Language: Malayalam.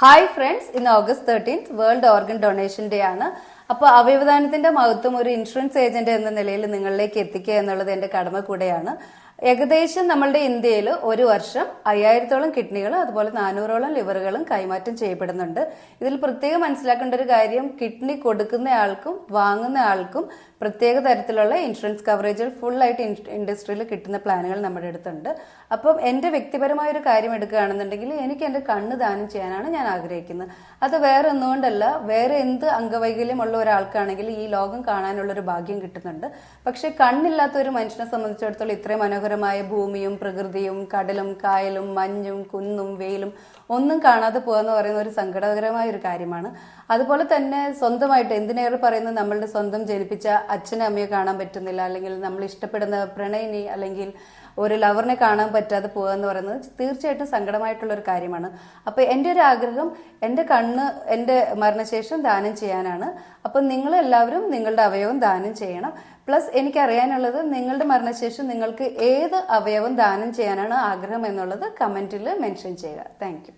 ഹായ് ഫ്രണ്ട്സ് ഇന്ന് August thirteenth world organ donation day ആണ്. അപ്പോൾ അവയവദാനത്തിന്റെ മഹത്വം ഒരു ഇൻഷുറൻസ് ഏജന്റ് എന്ന നിലയിൽ നിങ്ങളിലേക്ക് എത്തിക്കുക എന്നുള്ളത് എന്റെ കടമ കൂടെയാണ്. ഏകദേശം നമ്മളുടെ ഇന്ത്യയിൽ ഒരു വർഷം അയ്യായിരത്തോളം കിഡ്നികൾ അതുപോലെ നാനൂറോളം ലിവറുകളും കൈമാറ്റം ചെയ്യപ്പെടുന്നുണ്ട്. ഇതിൽ പ്രത്യേകം മനസ്സിലാക്കേണ്ട ഒരു കാര്യം കിഡ്നി കൊടുക്കുന്ന ആൾക്കും വാങ്ങുന്ന ആൾക്കും പ്രത്യേക തരത്തിലുള്ള ഇൻഷുറൻസ് കവറേജിൽ ഫുൾ ആയിട്ട് ഇൻഡസ്ട്രിയിൽ കിട്ടുന്ന പ്ലാനുകൾ നമ്മുടെ അടുത്തുണ്ട്. അപ്പം എന്റെ വ്യക്തിപരമായ ഒരു കാര്യം എടുക്കുകയാണെന്നുണ്ടെങ്കിൽ എനിക്ക് എന്റെ കണ്ണ് ദാനം ചെയ്യാനാണ് ഞാൻ ആഗ്രഹിക്കുന്നത്. അത് വേറെ ഒന്നുകൊണ്ടല്ല വേറെ എന്ത് അംഗവൈകല്യമുള്ള ഒരാൾക്കാണെങ്കിൽ ഈ ലോകം കാണാനുള്ള ഒരു ഭാഗ്യം കിട്ടുന്നുണ്ട്. പക്ഷെ കണ്ണില്ലാത്ത ഒരു മനുഷ്യനെ സംബന്ധിച്ചിടത്തോളം ഇത്രയും മനോഹരമായ ഭൂമിയും പ്രകൃതിയും കടലും കായലും മഞ്ഞും കുന്നും വെയിലും ഒന്നും കാണാതെ പോകുക പറയുന്ന ഒരു സങ്കടകരമായ ഒരു കാര്യമാണ്. അതുപോലെ തന്നെ സ്വന്തമായിട്ട് എന്തിനേറെ പറയുന്നത് നമ്മളുടെ സ്വന്തം ജനിപ്പിച്ച അച്ഛനെ അമ്മയെ കാണാൻ പറ്റുന്നില്ല. അല്ലെങ്കിൽ നമ്മൾ ഇഷ്ടപ്പെടുന്ന പ്രണയിനി അല്ലെങ്കിൽ ഒരു ലവറിനെ കാണാൻ പറ്റാതെ പോകുക എന്ന് പറയുന്നത് തീർച്ചയായിട്ടും സങ്കടമായിട്ടുള്ള ഒരു കാര്യമാണ്. അപ്പൊ എന്റെ ഒരു ആഗ്രഹം എന്റെ കണ്ണ് എന്റെ മരണശേഷം ദാനം ചെയ്യാനാണ്. അപ്പം നിങ്ങൾ എല്ലാവരും നിങ്ങളുടെ അവയവം ദാനം ചെയ്യണം. പ്ലസ് എനിക്കറിയാനുള്ളത് നിങ്ങളുടെ മരണശേഷം നിങ്ങൾക്ക് ഏത് അവയവം ദാനം ചെയ്യാനാണ് ആഗ്രഹം എന്നുള്ളത് കമന്റിൽ മെൻഷൻ ചെയ്യുക. താങ്ക്